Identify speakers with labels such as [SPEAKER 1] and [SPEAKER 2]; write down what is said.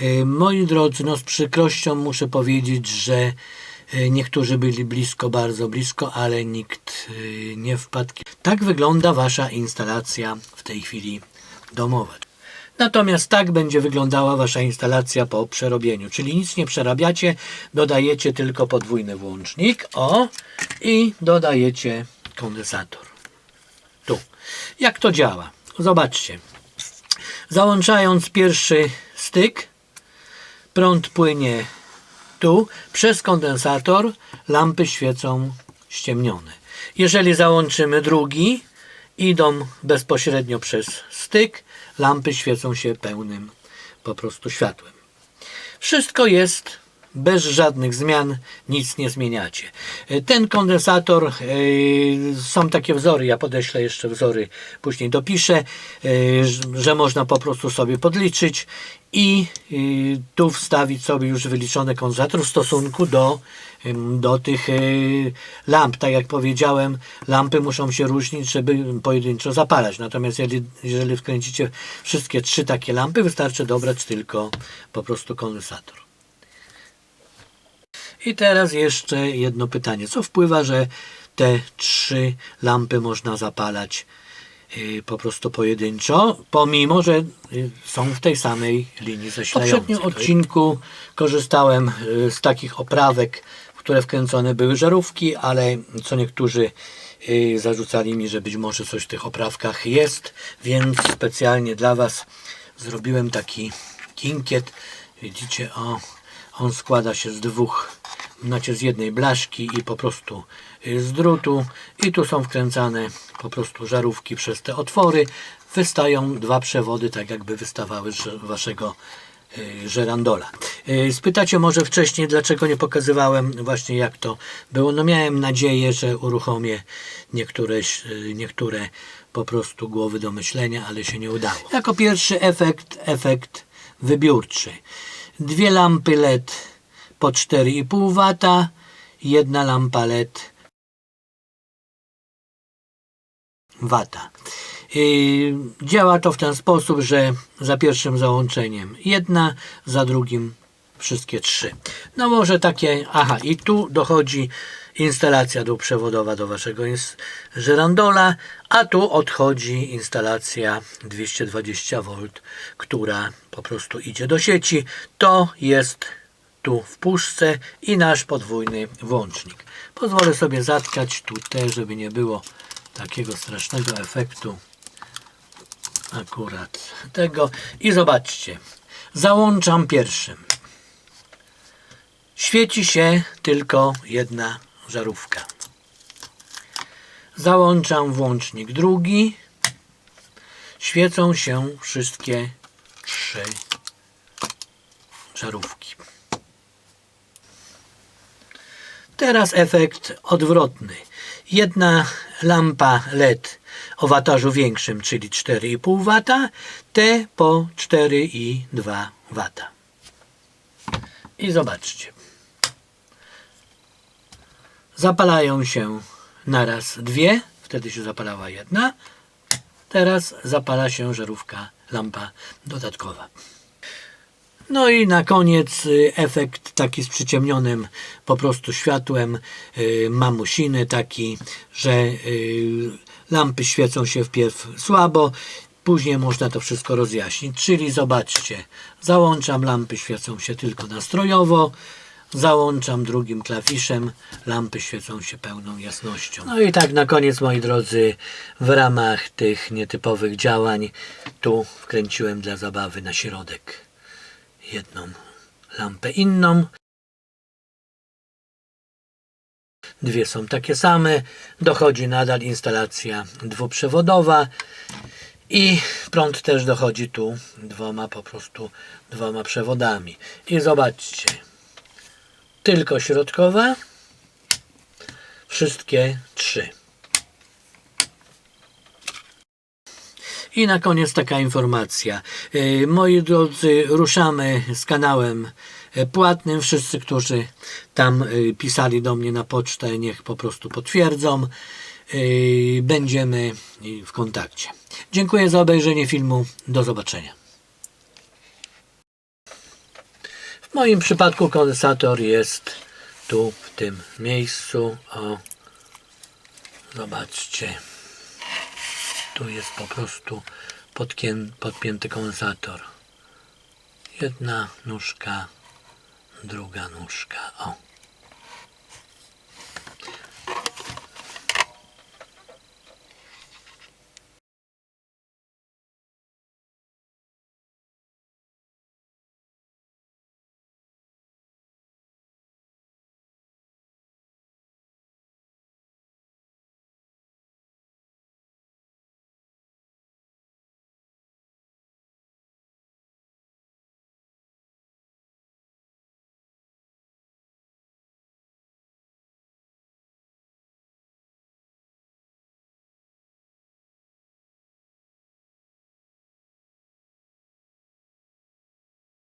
[SPEAKER 1] E, Moi drodzy, no z przykrością muszę powiedzieć, że e, niektórzy byli blisko, bardzo blisko, ale nikt e, nie wpadł. Tak wygląda Wasza instalacja w tej chwili domowa. Natomiast tak będzie wyglądała Wasza instalacja po przerobieniu, czyli nic nie przerabiacie, dodajecie tylko podwójny włącznik, o, i dodajecie kondensator. Tu. Jak to działa? Zobaczcie. Załączając pierwszy styk, prąd płynie tu, przez kondensator lampy świecą ściemnione. Jeżeli załączymy drugi, idą bezpośrednio przez styk, lampy świecą się pełnym po prostu światłem. Wszystko jest bez żadnych zmian, nic nie zmieniacie. E, Ten kondensator, e, są takie wzory, ja podeślę jeszcze wzory, później dopiszę, e, że można po prostu sobie podliczyć i tu wstawić sobie już wyliczony kondensator w stosunku do, do tych lamp. Tak jak powiedziałem, lampy muszą się różnić, żeby pojedynczo zapalać. Natomiast jeżeli wkręcicie wszystkie trzy takie lampy, wystarczy dobrać tylko po prostu kondensator. I teraz jeszcze jedno pytanie. Co wpływa, że te trzy lampy można zapalać y, po prostu pojedynczo, pomimo, że y, są w tej samej linii zasilającej? W poprzednim odcinku korzystałem y, z takich oprawek, w które wkręcone były żarówki, ale co niektórzy zarzucali mi, że być może coś w tych oprawkach jest, więc specjalnie dla Was zrobiłem taki kinkiet. Widzicie, o, on składa się z dwóch, znaczy z jednej blaszki i po prostu y, z drutu. I tu są wkręcane po prostu żarówki przez te otwory. Wystają dwa przewody, tak jakby wystawały z waszego y, żerandola. Y, Spytacie może wcześniej, dlaczego nie pokazywałem właśnie jak to było. No miałem nadzieję, że uruchomię niektóre, niektóre po prostu głowy do myślenia, ale się nie udało. Jako pierwszy efekt, efekt wybiórczy. Dwie lampy LED po 4,5 W, jedna lampa LED wata. Działa to w ten sposób, że za pierwszym załączeniem jedna, za drugim wszystkie trzy. No może takie, aha, i tu dochodzi instalacja dwuprzewodowa do waszego żerandola, a tu odchodzi instalacja 220V, która po prostu idzie do sieci. To jest tu w puszce i nasz podwójny włącznik. Pozwolę sobie zatkać tutaj, żeby nie było takiego strasznego efektu akurat tego. I zobaczcie, załączam pierwszym. Świeci się tylko jedna żarówka. Załączam włącznik drugi. Świecą się wszystkie trzy żarówki. Teraz efekt odwrotny. Jedna lampa LED o watażu większym, czyli 4,5 W, te po 4,2 W. I zobaczcie. Zapalają się naraz dwie, wtedy się zapalała jedna. Teraz zapala się żarówka, lampa dodatkowa. No i na koniec y, efekt taki z przyciemnionym po prostu światłem y, mamusiny taki, że y, lampy świecą się wpierw słabo, później można to wszystko rozjaśnić. Czyli zobaczcie, załączam lampy świecą się tylko nastrojowo, załączam drugim klawiszem, lampy świecą się pełną jasnością. No i tak na koniec moi drodzy, w ramach tych nietypowych działań tu wkręciłem dla zabawy na środek jedną lampę inną. Dwie są takie same. Dochodzi nadal instalacja dwuprzewodowa i prąd też dochodzi tu dwoma po prostu dwoma przewodami. I zobaczcie, tylko środkowa, wszystkie trzy. I na koniec taka informacja. E, Moi drodzy, ruszamy z kanałem e, płatnym. Wszyscy, którzy tam e, pisali do mnie na pocztę, niech po prostu potwierdzą. Będziemy w kontakcie. Dziękuję za obejrzenie filmu. Do zobaczenia. W moim przypadku kondensator jest tu, w tym miejscu. O, zobaczcie. Tu jest po prostu podpięty kondensator. Jedna nóżka, druga nóżka. O.